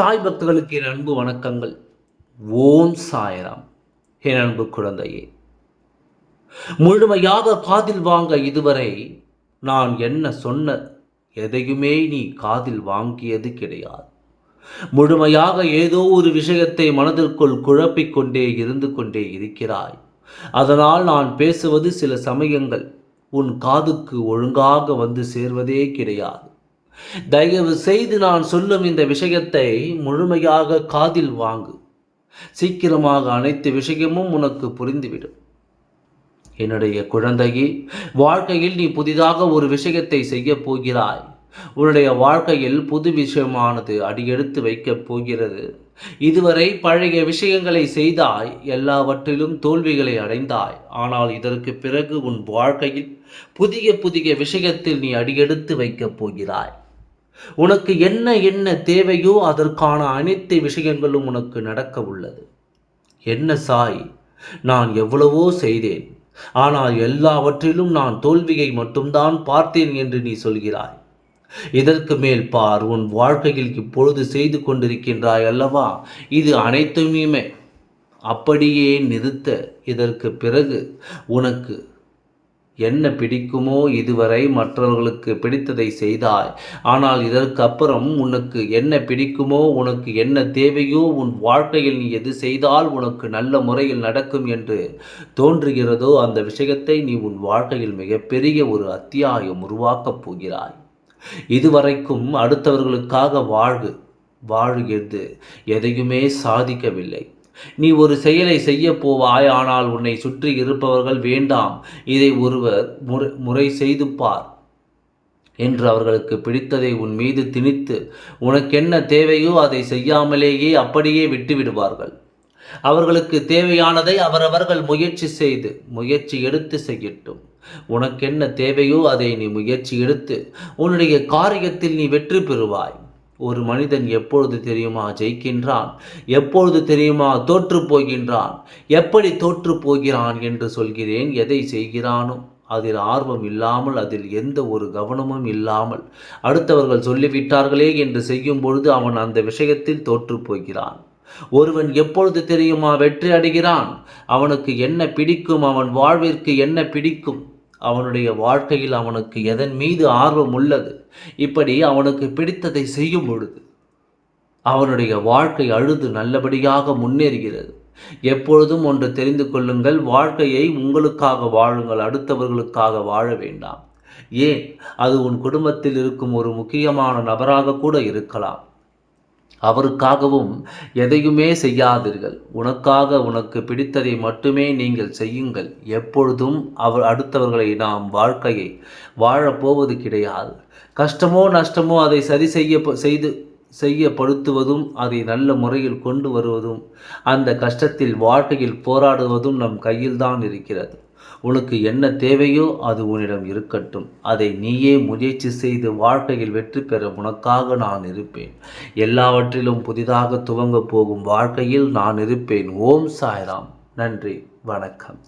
சாய் பக்தர்களுக்கு என் அன்பு வணக்கங்கள். ஓம் சாயராம். என் அன்பு குழந்தையே முழுமையாக காதில் வாங்க இதுவரை நான் என்ன சொன்ன எதையுமே நீ காதில் வாங்கியது கிடையாது. முழுமையாக ஏதோ ஒரு விஷயத்தை மனதிற்குள் குழப்பிக் கொண்டே இருந்து கொண்டே இருக்கிறாய். அதனால் நான் பேசுவது சில சமயங்கள் உன் காதுக்கு ஒழுங்காக வந்து சேர்வதே கிடையாது. தயவு செய்து நான் சொல்லும் இந்த விஷயத்தை முழுமையாக காதில் வாங்கு. சீக்கிரமாக அனைத்து விஷயமும் உனக்கு புரிந்துவிடும். என்னுடைய குழந்தையே வாழ்க்கையில் நீ புதிதாக ஒரு விஷயத்தை செய்ய போகிறாய். உன்னுடைய வாழ்க்கையில் புது விஷயமானது அடியெடுத்து வைக்கப் போகிறது. இதுவரை பழைய விஷயங்களை செய்தாய் எல்லாவற்றிலும் தோல்விகளை அடைந்தாய். ஆனால் இதற்கு பிறகு உன் வாழ்க்கையில் புதிய புதிய விஷயத்தில் நீ அடியெடுத்து வைக்கப் போகிறாய். உனக்கு என்ன என்ன தேவையோ அதற்கான அனைத்து விஷயங்களும் உனக்கு நடக்க உள்ளது. என்ன சாய் நான் எவ்வளவோ செய்தேன். ஆனால் எல்லாவற்றிலும் நான் தோல்வியை மட்டும்தான் பார்த்தேன் என்று நீ சொல்கிறாய். இதற்கு மேல் பார் உன் வாழ்க்கையில் இப்பொழுது செய்து கொண்டிருக்கின்றாய் அல்லவா? இது அனைத்துமே. அப்படியே நிறுத்த. இதற்கு பிறகு உனக்கு என்ன பிடிக்குமோ இதுவரை மற்றவர்களுக்கு பிடித்ததை செய்தாய். ஆனால் இதற்கு அப்புறம் உனக்கு என்ன பிடிக்குமோ உனக்கு என்ன தேவையோ உன் வாழ்க்கையில் நீ எது செய்தால் உனக்கு நல்ல முறையில் நடக்கும் என்று தோன்றுகிறதோ அந்த விஷயத்தை நீ உன் வாழ்க்கையில் மிகப்பெரிய ஒரு அத்தியாயம் உருவாக்கப் போகிறாய். இதுவரைக்கும் அடுத்தவர்களுக்காக வாழ்வு வாழ்கிறது எதையுமே சாதிக்கவில்லை. நீ ஒரு செயலை செய்ய போவாய் ஆனால் உன்னை சுற்றி இருப்பவர்கள் வேண்டாம். இதை ஒருவர் முறை முறை செய்து பார். என்று அவர்களுக்கு பிடித்ததை உன் மீது திணித்து உனக்கென்ன தேவையோ அதை செய்யாமலேயே அப்படியே விட்டு விடுவார்கள் அவர்களுக்கு தேவையானதை அவரவர்கள் முயற்சி செய்து முயற்சி எடுத்து செய்யட்டும். உனக்கென்ன தேவையோ அதை நீ முயற்சி எடுத்து உன்னுடைய காரியத்தில் நீ வெற்றி பெறுவாய். ஒரு மனிதன் எப்பொழுது தெரியுமா ஜெயிக்கின்றான்? எப்பொழுது தெரியுமா தோற்று போகின்றான்? எப்படி தோற்று போகிறான் என்று சொல்கிறேன். எதை செய்கிறானோ அதில் ஆர்வம் இல்லாமல் அதில் எந்த ஒரு கவனமும் இல்லாமல். அடுத்தவர்கள் சொல்லிவிட்டார்களே என்று செய்யும் பொழுது அவன் அந்த விஷயத்தில் தோற்று போகிறான். ஒருவன் எப்பொழுது தெரியுமா வெற்றி அடைகிறான்? அவனுக்கு என்ன பிடிக்கும்? அவன் வாழ்விற்கு என்ன பிடிக்கும்? அவனுடைய வாழ்க்கையில் அவனுக்கு எதன் மீது ஆர்வம் உள்ளது? இப்படி அவனுக்கு பிடித்ததை செய்யும் பொழுது அவனுடைய வாழ்க்கை அழுது நல்லபடியாக முன்னேறுகிறது. எப்பொழுதும் ஒன்று தெரிந்து கொள்ளுங்கள் வாழ்க்கையை உங்களுக்காக வாழுங்கள் அடுத்தவர்களுக்காக வாழ வேண்டாம். ஏன்? அது உன் குடும்பத்தில் இருக்கும் ஒரு முக்கியமான நபராக கூட இருக்கலாம். அவருக்காகவும் எதையுமே செய்யாதீர்கள். உனக்காக உனக்கு பிடித்ததை மட்டுமே நீங்கள் செய்யுங்கள். எப்பொழுதும் அவர் அடுத்தவர்களை நாம் வாழ்க்கையை வாழப்போவது கிடையாது. கஷ்டமோ நஷ்டமோ அதை சரி செய்ய செய்து செய்யப்படுத்துவதும் அதை நல்ல முறையில் கொண்டு வருவதும் அந்த கஷ்டத்தில் வாழ்க்கையில் போராடுவதும் நம் கையில்தான் இருக்கிறது. உனக்கு என்ன தேவையோ அது உன்னிடம் இருக்கட்டும். அதை நீயே முயற்சி செய்து வாழ்க்கையில் வெற்றி பெற உனக்காக நான் இருப்பேன். எல்லாவற்றிலும் புதிதாக துவங்கப் போகும் வாழ்க்கையில் நான் இருப்பேன். ஓம் சாய்ராம். நன்றி. வணக்கம்.